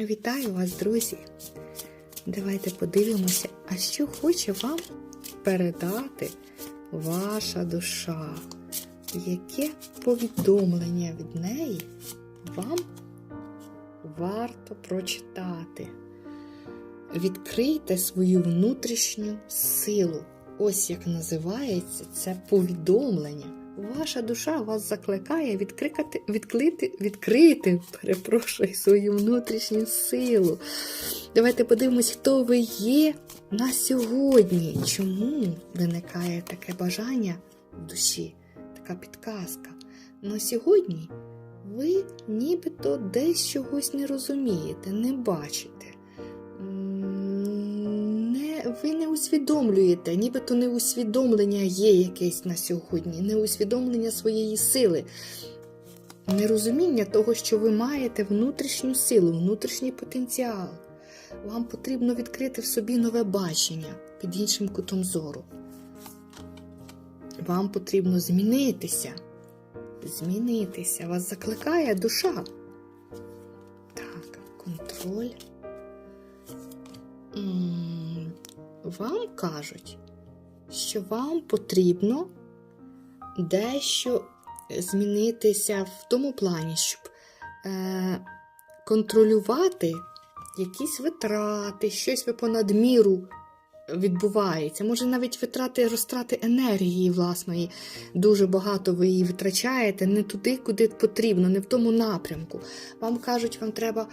Вітаю вас, друзі! Давайте подивимося, а що хоче вам передати ваша душа. Яке повідомлення від неї вам варто прочитати? Відкрийте свою внутрішню силу. Ось як називається це повідомлення. Ваша душа вас закликає відкрикати, відклити, відкрити, перепрошую, свою внутрішню силу. Давайте подивимось, хто ви є на сьогодні. Чому виникає таке бажання в душі, така підказка? На сьогодні ви нібито десь чогось не розумієте, не бачите. Ви не усвідомлюєте, нібито не усвідомлення є якесь на сьогодні, не усвідомлення своєї сили, нерозуміння того, що ви маєте внутрішню силу, внутрішній потенціал. Вам потрібно відкрити в собі нове бачення під іншим кутом зору. Вам потрібно змінитися. Змінитися. Вас закликає душа. Так, контроль. М, Вам кажуть, що вам потрібно дещо змінитися в тому плані, щоб е, контролювати якісь витрати, щось ви понад міру відбувається. Може, навіть витрати розтрати енергії власної. Дуже багато ви її витрачаєте не туди, куди потрібно, не в тому напрямку. Вам кажуть, вам треба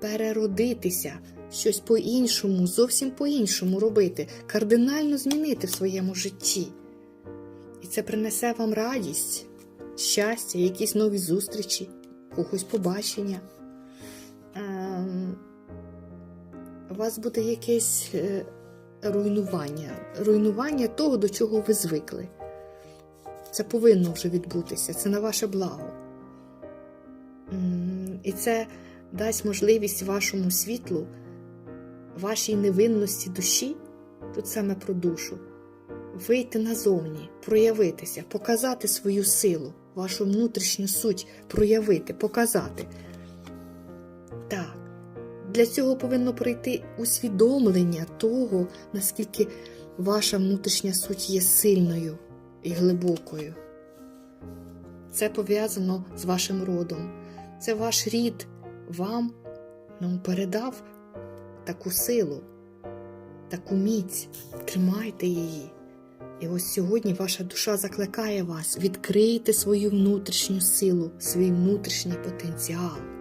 переродитися, щось по-іншому, зовсім по-іншому робити, кардинально змінити в своєму житті. І це принесе вам радість, щастя, якісь нові зустрічі, когось побачення. Ем, у вас буде якесь е, руйнування, руйнування того, до чого ви звикли. Це повинно вже відбутися, це на ваше благо. І це дасть можливість вашому світлу, вашій невинності душі, тут саме про душу, вийти назовні, проявитися, показати свою силу, вашу внутрішню суть, проявити, показати. Так. Для цього повинно пройти усвідомлення того, наскільки ваша внутрішня суть є сильною і глибокою. Це пов'язано з вашим родом. Це ваш рід вам ну, передав таку силу, таку міць. Тримайте її. І ось сьогодні ваша душа закликає вас відкрийте свою внутрішню силу, свій внутрішній потенціал.